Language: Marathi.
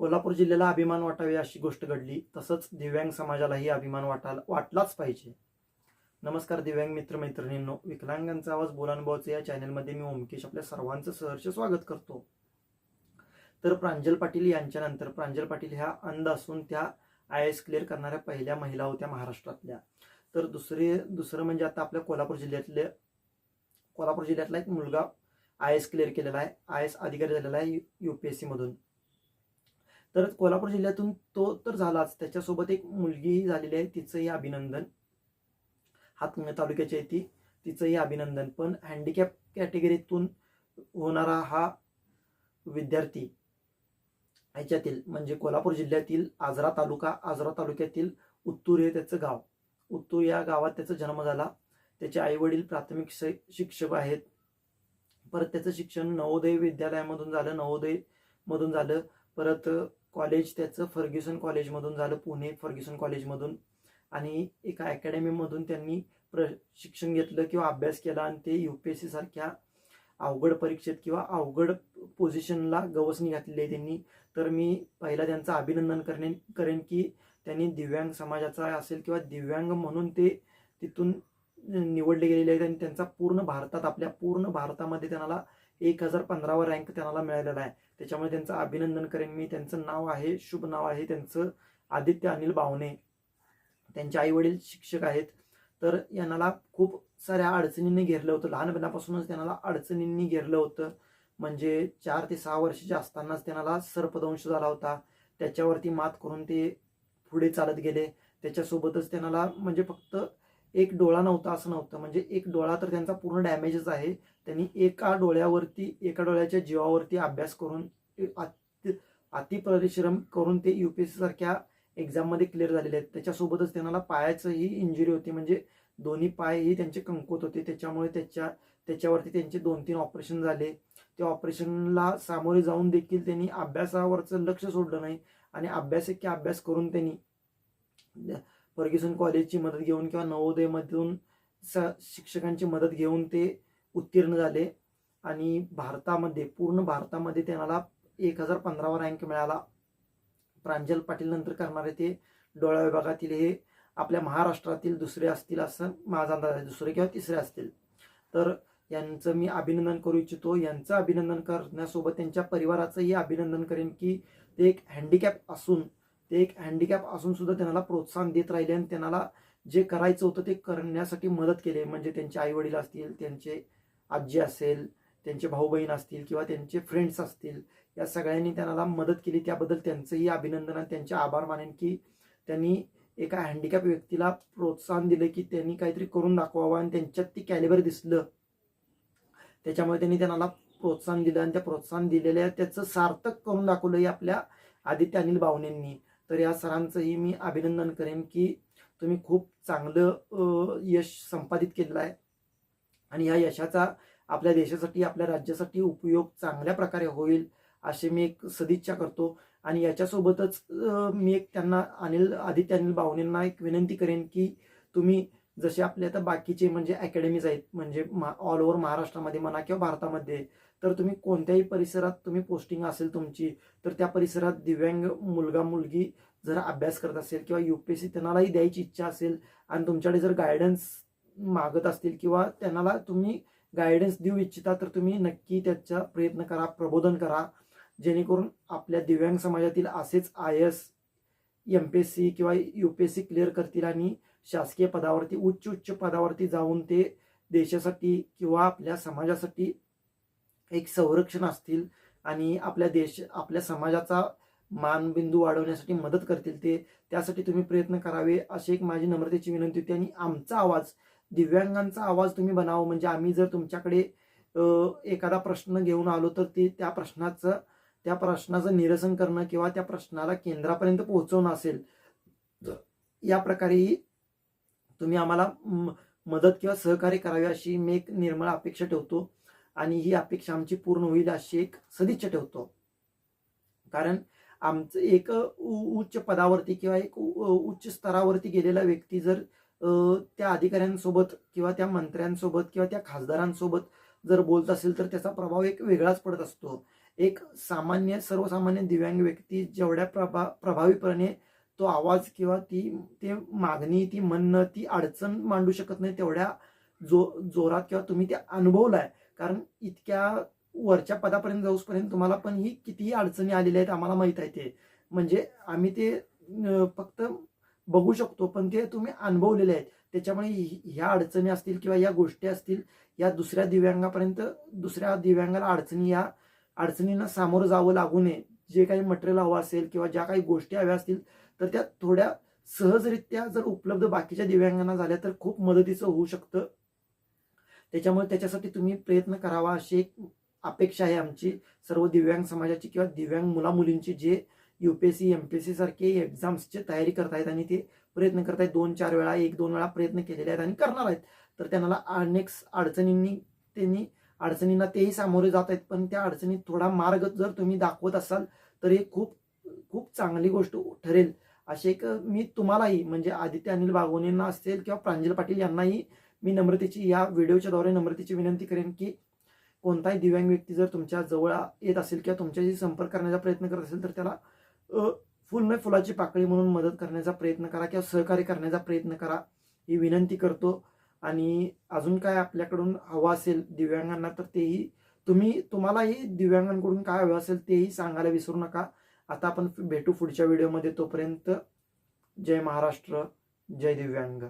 कोल्हापूर जिल्ह्याला अभिमान वाटावे अशी गोष्ट घडली. तसंच दिव्यांग समाजालाही अभिमान वाटायला वाटलाच पाहिजे. नमस्कार दिव्यांग मित्र मैत्रिणींनो विकलांगांचा आवाज बोलानुभवचे या चॅनलमध्ये मी ओमकेश आपल्या सर्वांचं सहर्ष स्वागत करतो. तर प्रांजल पाटील यांच्यानंतर प्रांजल पाटील ह्या अंध असून त्या आय एस क्लिअर करणाऱ्या पहिल्या महिला होत्या महाराष्ट्रातल्या. तर दुसरे दुसरं म्हणजे आता आपल्या कोल्हापूर जिल्ह्यातले कोल्हापूर जिल्ह्यातला एक मुलगा आय एस क्लिअर केलेला आहे. आय एस अधिकारी झालेला आहे यू पी एस सीमधून तर कोल्हापूर जिल्ह्यातून तो तर झालाच. त्याच्यासोबत एक मुलगीही झालेली आहे तिचंही अभिनंदन. हातकंग तालुक्याची आहे ती. तिचंही अभिनंदन. पण हँडिकॅप कॅटेगरीतून होणारा हा विद्यार्थी ह्याच्यातील म्हणजे कोल्हापूर जिल्ह्यातील आजरा तालुका आजरा तालुक्यातील उत्तूर हे त्याचं गाव. उत्तूर या गावात त्याचा जन्म झाला. त्याचे आई वडील प्राथमिक शिक्षक आहेत. परत त्याचं शिक्षण नवोदय विद्यालयामधून झालं नवोदय मधून झालं. परत कॉलेज त्याचं फर्ग्युसन कॉलेजमधून झालं पुणे फर्ग्युसन कॉलेजमधून. आणि एका अकॅडमीमधून त्यांनी प्रशिक्षण घेतलं किंवा अभ्यास केला आणि ते यू पी एस सी सारख्या अवघड परीक्षेत किंवा अवघड पोझिशनला गवसणी घातलेली आहे त्यांनी. तर मी पहिला त्यांचं अभिनंदन करणे करेन की त्यांनी दिव्यांग समाजाचा असेल किंवा दिव्यांग म्हणून ते तिथून निवडले गेलेले आहेत आणि त्यांचा पूर्ण भारतात आपल्या पूर्ण भारतामध्ये त्यांना एक हजार पंधरावा रँक त्यांना मिळालेला आहे. त्याच्यामुळे त्यांचं अभिनंदन करेन मी. त्यांचं नाव आहे शुभ नाव आहे त्यांचं आदित्य अनिल बावणे त्यांचे आई वडील शिक्षक आहेत. तर यांना खूप साऱ्या अडचणींनी घेरलं होतं. लहानपणापासूनच त्यांना अडचणींनी घेरलं होतं. म्हणजे चार ते सहा वर्षाचे असतानाच त्यांना सर्पदंश झाला होता. त्याच्यावरती मात करून ते पुढे चालत गेले. त्याच्यासोबतच त्यांना म्हणजे फक्त एक डोळा नव्हता असं नव्हतं. म्हणजे एक डोळा तर त्यांचा पूर्ण डॅमेजच आहे. त्यांनी एका डोळ्यावरती एका डोळ्याच्या जीवावरती अभ्यास करून अति अतिपरिश्रम करून ते यू पी एस सीसारख्या एक्झाममध्ये क्लिअर झालेले आहेत. त्याच्यासोबतच त्यांना पायाचंही इंजुरी होती. म्हणजे दोन्ही पायही त्यांचे कमकुत होते. त्याच्यामुळे त्याच्या त्याच्यावरती त्यांचे दोन तीन ऑपरेशन झाले. त्या ऑपरेशनला सामोरे जाऊन देखील त्यांनी अभ्यासावरचं लक्ष सोडलं नाही. आणि अभ्यास की अभ्यास करून त्यांनी फर्ग्युसन कॉलेजची मदत घेऊन किंवा नवोदयमधून स शिक्षकांची मदत घेऊन ते उत्तीर्ण झाले. आणि भारतामध्ये पूर्ण भारतामध्ये त्यांना एक हजार पंधरावा रँक मिळाला. प्रांजल पाटील नंतर करणारे ते डोळा विभागातील हे आपल्या महाराष्ट्रातील दुसरे असतील असं माझा अंदाज आहे. दुसरे किंवा तिसरे असतील. तर यांचं मी अभिनंदन करू इच्छितो. यांचं अभिनंदन करण्यासोबत त्यांच्या परिवाराचंही अभिनंदन करेन की ते एक हँडिकॅप असून ते एक हँडिकॅप असून सुद्धा त्यांना प्रोत्साहन देत राहिले आणि त्यांना जे करायचं होतं ते करण्यासाठी मदत केली. म्हणजे त्यांचे आई वडील असतील त्यांचे आजी असेल त्यांचे भाऊ बहीण असतील किंवा त्यांचे फ्रेंड्स असतील या सगळ्यांनी त्यांना मदत केली. त्याबद्दल त्यांचंही अभिनंदन आणि त्यांचे आभार मानेन की त्यांनी एका हँडिकॅप व्यक्तीला प्रोत्साहन दिलं की त्यांनी काहीतरी करून दाखवावं आणि त्यांच्यात ती कॅलिबर दिसलं. त्याच्यामुळे त्यांनी त्यांना प्रोत्साहन दिलं आणि त्या प्रोत्साहन दिलेल्या त्याचं सार्थक करून दाखवलं हे आपल्या आदित्य अनिल बावणेंनी तर या सरांचंही मी अभिनंदन करेन की तुम्ही खूप चांगलं यश संपादित केलेलं आहे. आणि या यशाचा आपल्या देशासाठी आपल्या राज्यासाठी उपयोग चांगल्या प्रकारे होईल अशी मी एक सदिच्छा करतो. आणि याच्यासोबतच मी एक त्यांना अनिल आदित्य अनिल बावणेंना एक विनंती करेन की तुम्ही जसे आपले आता बाकीचे म्हणजे अकॅडमीज आहेत म्हणजे ऑल ओव्हर महाराष्ट्रामध्ये म्हणा किंवा भारतामध्ये तर तुम्ही कोणत्याही परिसरात तुम्ही पोस्टिंग असेल तुमची तर त्या परिसरात दिव्यांग मुलगा मुलगी जर अभ्यास करत असेल किंवा यू पी एस सी त्यांनाही द्यायची इच्छा असेल आणि तुमच्याकडे जर गायडन्स मागत असतील किंवा त्यांना तुम्ही गायडन्स देऊ इच्छिता तर तुम्ही नक्की त्याचा प्रयत्न करा प्रबोधन करा. जेणेकरून आपल्या दिव्यांग समाजातील असेच I S M P S C किंवा U P S C clear करतील आणि शासकीय पदावरती उच्च उच्च पदावरती जाऊन ते देशासाठी किंवा आपल्या समाजासाठी एक संरक्षण असतील आणि आपल्या देश आपल्या समाजाचा मानबिंदू वाढवण्यासाठी मदत करतील ते त्यासाठी तुम्ही प्रयत्न करावे अशी एक माझी नम्रतेची विनंती होती. आणि आमचा आवाज दिव्यांगांचा आवाज तुम्ही बनावं. म्हणजे आम्ही जर तुमच्याकडे एखादा प्रश्न घेऊन आलो तर ते त्या प्रश्नाचं त्या प्रश्नाचं निरसन करणं किंवा त्या प्रश्नाला केंद्रापर्यंत पोहोचवणं असेल या प्रकारेही तुम्ही आम्हाला मदत किंवा सहकार्य करावे अशी मी एक निर्मळ अपेक्षा ठेवतो. आणि ही अपेक्षा आमची पूर्ण होईल अशी एक सदिच्छा ठेवतो. कारण आमचं एक उ- उच्च पदावरती किंवा एक उ- उच्च स्तरावरती गेलेला व्यक्ती जर त्या अधिकाऱ्यांसोबत किंवा त्या मंत्र्यांसोबत किंवा त्या खासदारांसोबत जर बोलत असेल तर त्याचा प्रभाव एक वेगळाच पडत असतो. एक सामान्य सर्वसामान्य दिव्यांग व्यक्ती जेवढ्या प्रभा प्रभावीपणे तो आवाज किंवा ती ते मागणी ती म्हणणं ती अडचण मांडू शकत नाही तेवढ्या जो जोरात किंवा तुम्ही ते अनुभवलाय कारण इतक्या वरच्या पदापर्यंत जाऊसपर्यंत तुम्हाला पण ही कितीही अडचणी आलेल्या आहेत आम्हाला माहीत आहे ते. म्हणजे आम्ही ते फक्त बघू शकतो पण ते तुम्ही अनुभवलेले आहेत. त्याच्यामुळे ह्या अडचणी असतील किंवा या गोष्टी असतील या दुसऱ्या दिव्यांगापर्यंत दुसऱ्या दिव्यांगाला अडचणी या अडचणींना सामोरं जावं लागू नये. जे काही मटेरियल हवं असेल किंवा ज्या काही गोष्टी हव्या असतील तर त्या थोड्या सहजरित्या जर उपलब्ध बाकीच्या दिव्यांगांना झाल्या तर खूप मदतीचं होऊ शकतं. त्याच्यामुळे त्याच्यासाठी तुम्ही प्रयत्न करावा अशी एक अपेक्षा आहे आमची. सर्व दिव्यांग समाजाची किंवा दिव्यांग मुलामुलींची जे युपीएससी एमपीएससी सारखे एक्झाम्सची तयारी करतायत आणि ते प्रयत्न करतायत दोन चार वेळा एक दोन वेळा प्रयत्न केलेले आहेत आणि करणार आहेत. तर त्यांना अनेक अडचणींनी त्यांनी अडचणींना तेही सामोरे जात आहेत. पण त्या अडचणीत थोडा मार्ग जर तुम्ही दाखवत असाल तर हे खूप खूप चांगली गोष्ट ठरेल. असे एक मी तुम्हालाही म्हणजे आदित्य अनिल बागवणेंना असेल किंवा प्रांजल पाटील यांनाही मी नम्रतेची या व्हिडिओच्या द्वारे नम्रतेची विनंती करेन की कोणताही दिव्यांग व्यक्ती जर तुमच्या जवळ येत असेल किंवा तुमच्याशी संपर्क करण्याचा प्रयत्न करत असेल तर त्याला फुल नाही फुलाची पाकळी म्हणून मदत करण्याचा प्रयत्न करा किंवा सहकार्य करण्याचा प्रयत्न करा ही विनंती करतो. आणि अजून काय आपल्याकडून हवं असेल दिव्यांगांना तर तेही तुम्ही तुम्हालाही दिव्यांगांकडून काय हवं असेल तेही सांगायला विसरू नका. आता आपण भेटू पुढच्या व्हिडिओमध्ये. तोपर्यंत जय महाराष्ट्र जय दिव्यांग.